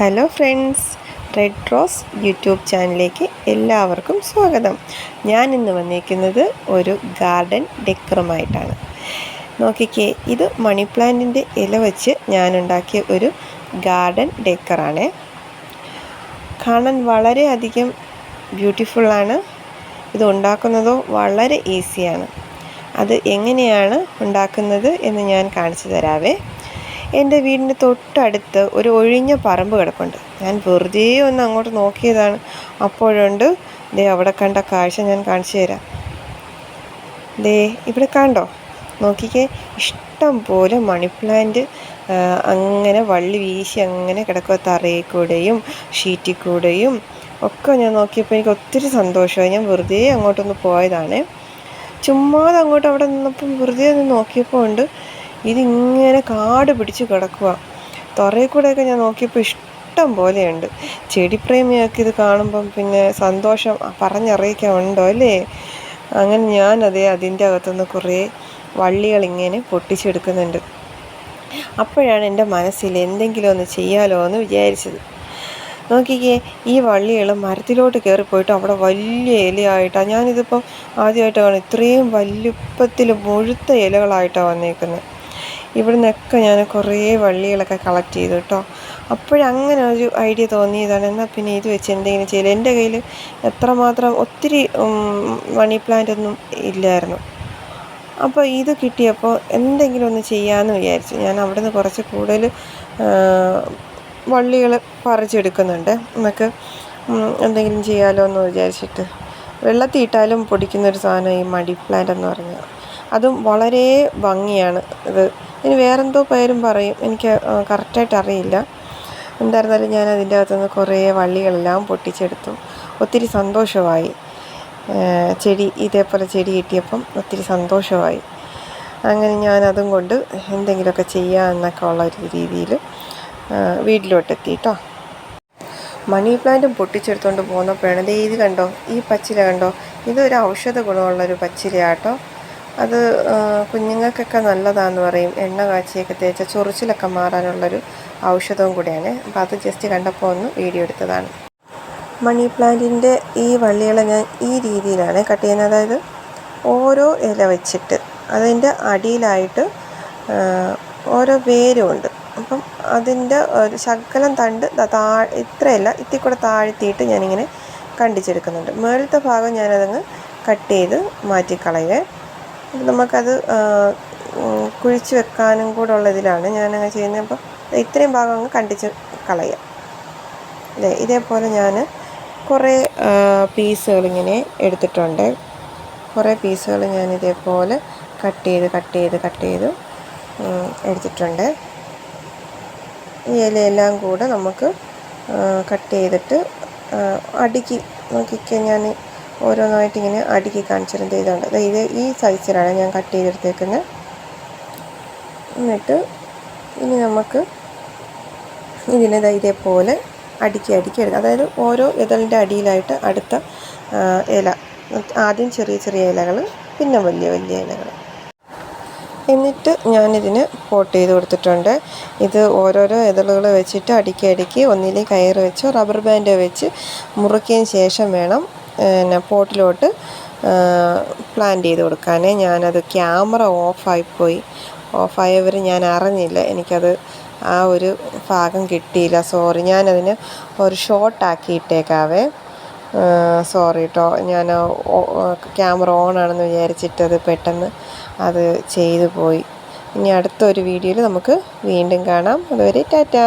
Hello friends red rose YouTube ചാനലിലേക്ക് എല്ലാവർക്കും സ്വാഗതം. ഞാൻ ഇന്ന് വന്നിരിക്കുന്നത് ഒരു ഗാർഡൻ ഡെക്കറുമായിട്ടാണ്. നോക്കിക്കേ ഇത് മണി പ്ലാന്റിന്റെ ഇല വെച്ച് ഞാൻ ഉണ്ടാക്കിയ ഒരു ഗാർഡൻ ഡെക്കറാണ്. കാണാൻ വളരെയധികം ബ്യൂട്ടിഫുള്ളാണ് ഇത് ഉണ്ടാക്കുന്നതോ വളരെ ഈസിയാണ്. അത് എങ്ങനെയാണ് ഉണ്ടാക്കുന്നത് എന്ന് ഞാൻ കാണിച്ചു തരാവേ. എന്റെ വീടിന്റെ തൊട്ടടുത്ത് ഒരു ഒഴിഞ്ഞ പറമ്പ് കിടപ്പുണ്ട്. ഞാൻ വെറുതെ ഒന്ന് അങ്ങോട്ട് നോക്കിയതാണ്. അപ്പോഴുണ്ട് ദേ അവിടെ കണ്ട കാഴ്ച ഞാൻ കാണിച്ചു തരാം. ദേ ഇവിടെ കണ്ടോ? നോക്കിക്കേ ഇഷ്ടം പോലെ മണി പ്ലാന്റ് അങ്ങനെ വള്ളി വീശി അങ്ങനെ കിടക്കുക തറയിൽ കൂടെയും ഷീറ്റിൽ കൂടെയും ഒക്കെ ഞാൻ നോക്കിയപ്പോൾ എനിക്ക് ഒത്തിരി സന്തോഷമായി. ഞാൻ വെറുതെ അങ്ങോട്ടൊന്ന് പോയതാണ്. ചുമ്മാതെ അങ്ങോട്ട് അവിടെ നിന്നപ്പം വെറുതെ ഒന്ന് നോക്കിയപ്പോൾ ഉണ്ട്. ഇതിങ്ങനെ കാട് പിടിച്ച് കിടക്കുക തുറയിൽ കൂടെയൊക്കെ ഞാൻ നോക്കിയപ്പോൾ ഇഷ്ടം പോലെയുണ്ട്. ചെടിപ്രേമിയൊക്കെ ഇത് കാണുമ്പം പിന്നെ സന്തോഷം പറഞ്ഞറിയിക്കാൻ ഉണ്ടോ അല്ലേ? അങ്ങനെ ഞാനതേ അതിന്റെ അകത്തുനിന്ന് കുറേ വള്ളികൾ ഇങ്ങനെ പൊട്ടിച്ചെടുക്കുന്നുണ്ട്. അപ്പോഴാണ് എന്റെ മനസ്സിൽ എന്തെങ്കിലും ഒന്ന് ചെയ്യാലോ എന്ന് വിചാരിച്ചത്. നോക്കിക്കേ ഈ വള്ളികൾ മരത്തിലോട്ട് കയറിപ്പോയിട്ട് അവിടെ വലിയ ഇലയായിട്ടാണ് ഞാനിതിപ്പം ആദ്യമായിട്ടാണ് ഇത്രയും വലുപ്പത്തിൽ മുഴുത്ത ഇലകളായിട്ടാണ് വന്നേക്കുന്നത് ഇവിടെ നിന്നൊക്കെ ഞാൻ കുറേ വള്ളികളൊക്കെ കളക്ട് ചെയ്തു കേട്ടോ അപ്പോഴങ്ങനെ ഒരു ഐഡിയ തോന്നിയതാണ് എന്നാൽ പിന്നെ ഇത് വെച്ച് എന്തെങ്കിലും ചെയ്യില്ല എന്റെ കയ്യിൽ എത്രമാത്രം ഒത്തിരി മണി പ്ലാന്റ് ഒന്നും ഇല്ലായിരുന്നു. അപ്പോൾ ഇത് കിട്ടിയപ്പോൾ എന്തെങ്കിലും ഒന്ന് ചെയ്യാമെന്ന് വിചാരിച്ചു. ഞാൻ അവിടെ നിന്ന് കുറച്ച് കൂടുതൽ വള്ളികൾ പറിച്ചെടുക്കുന്നുണ്ട്. നമുക്ക് എന്തെങ്കിലും ചെയ്യാമല്ലോ എന്ന് വിചാരിച്ചിട്ട്. വെള്ളത്തിൽ ഇട്ടാലും പൊടിക്കുന്നൊരു സാധനം ഈ മടി പ്ലാന്റ് എന്ന് പറഞ്ഞാൽ. അതും വളരെ ഭംഗിയാണ് ഇത്. ഇനി വേറെന്തോ പേരും പറയും. എനിക്ക് കറക്റ്റായിട്ട് അറിയില്ല എന്തായിരുന്നാലും ഞാൻ അതിന്റെ അകത്തുനിന്ന് കുറേ വള്ളികളെല്ലാം പൊട്ടിച്ചെടുത്തു. ഒത്തിരി സന്തോഷമായി. ചെടി ഇതേപോലെ ചെടി കിട്ടിയപ്പം ഒത്തിരി സന്തോഷമായി. അങ്ങനെ ഞാൻ അതും കൊണ്ട് എന്തെങ്കിലുമൊക്കെ ചെയ്യാമെന്നൊക്കെ ഉള്ള ഒരു രീതിയിൽ വീട്ടിലോട്ടെത്തി കേട്ടോ മണി പ്ലാന്റും പൊട്ടിച്ചെടുത്തുകൊണ്ട് പോകുന്നപ്പോഴാണ് ഇത് കണ്ടോ? ഈ പച്ചില കണ്ടോ? ഇതൊരു ഔഷധ ഗുണമുള്ളൊരു പച്ചിലയാട്ടോ. അത് കുഞ്ഞുങ്ങൾക്കൊക്കെ നല്ലതാണെന്ന് പറയും. എണ്ണ കാച്ചിയൊക്കെ തേച്ച ചൊറിച്ചിലൊക്കെ മാറാനുള്ളൊരു ഔഷധവും കൂടിയാണ്. അപ്പോൾ അത് ജസ്റ്റ് കണ്ടപ്പോൾ ഒന്ന് വീഡിയോ എടുത്തതാണ്. മണി പ്ലാന്റിന്റെ ഈ വള്ളികളെ ഞാൻ ഈ രീതിയിലാണ് കട്ട് ചെയ്യുന്നത്. അതായത് ഓരോ ഇല വെച്ചിട്ട് അതിന്റെ അടിയിലായിട്ട് ഓരോ വേരുമുണ്ട് അപ്പം അതിന്റെ ഒരു ശകലം തണ്ട് താ ഇത്രയല്ല ഇത്തി കൂടെ താഴ്ത്തിയിട്ട് ഞാനിങ്ങനെ കണ്ടിച്ചെടുക്കുന്നുണ്ട്. മേളത്തെ ഭാഗം ഞാനതങ്ങ് കട്ട് ചെയ്ത് മാറ്റിക്കളയുക നമുക്കത് കുഴിച്ച് വെക്കാനും കൂടെ ഉള്ള ഇതിലാണ് ഞാനങ്ങനെ ചെയ്യുന്നത്. അപ്പോൾ ഇത്രയും ഭാഗം അങ്ങ് കണ്ടിച്ച് കളയാം. അതെ ഇതേപോലെ ഞാൻ കുറേ പീസുകളിങ്ങനെ എടുത്തിട്ടുണ്ട്. കുറേ പീസുകൾ ഞാൻ ഇതേപോലെ കട്ട് ചെയ്ത് കട്ട് ചെയ്ത് കട്ട് ചെയ്ത് എടുത്തിട്ടുണ്ട്. ഈ ഇലയെല്ലാം കൂടെ നമുക്ക് കട്ട് ചെയ്തിട്ട് അടുക്കി നോക്കിക്കാൻ ഞാൻ ഓരോന്നായിട്ട് ഇങ്ങനെ അടുക്കി കാണിച്ചിരുന്നത് ഇതുണ്ട്. ഇത് ഈ സൈസിലാണ് ഞാൻ കട്ട് ചെയ്തെടുത്തേക്കുന്നത്. എന്നിട്ട് ഇനി നമുക്ക് ഇതിനെ ഇതേപോലെ അടുക്കി അടുക്കി എടുക്കാം. അതായത് ഓരോ ഇതളിന്റെ അടിയിലായിട്ട് അടുത്ത ഇല. ആദ്യം ചെറിയ ചെറിയ ഇലകൾ പിന്നെ വലിയ വലിയ ഇലകൾ. എന്നിട്ട് ഞാനിതിന് കോട്ട് ചെയ്ത് കൊടുത്തിട്ടുണ്ട്. ഇത് ഓരോരോ ഇതളുകൾ വെച്ചിട്ട് അടുക്കി അടുക്കി ഒന്നിലേക്ക് കയറ് വെച്ചോ റബ്ബർ ബാൻഡ് വെച്ച് മുറുക്കിയതിന് ശേഷം വേണം പിന്നെ പോട്ടിലോട്ട് പ്ലാന്റ് ചെയ്ത് കൊടുക്കാനേ. ഞാനത് ക്യാമറ ഓഫായിപ്പോയി ഓഫായവർ ഞാൻ അറിഞ്ഞില്ല. എനിക്കത് ആ ഒരു ഭാഗം കിട്ടിയില്ല. സോറി ഞാനതിന് ഒരു ഷോർട്ടാക്കി ഇട്ടേക്കാവേ സോറി കേട്ടോ ഞാൻ ക്യാമറ ഓൺ ആണെന്ന് വിചാരിച്ചിട്ടത് പെട്ടെന്ന് അത് ചെയ്തു പോയി. ഇനി അടുത്തൊരു വീഡിയോയിൽ നമുക്ക് വീണ്ടും കാണാം. അതുവരെ ടാറ്റാ.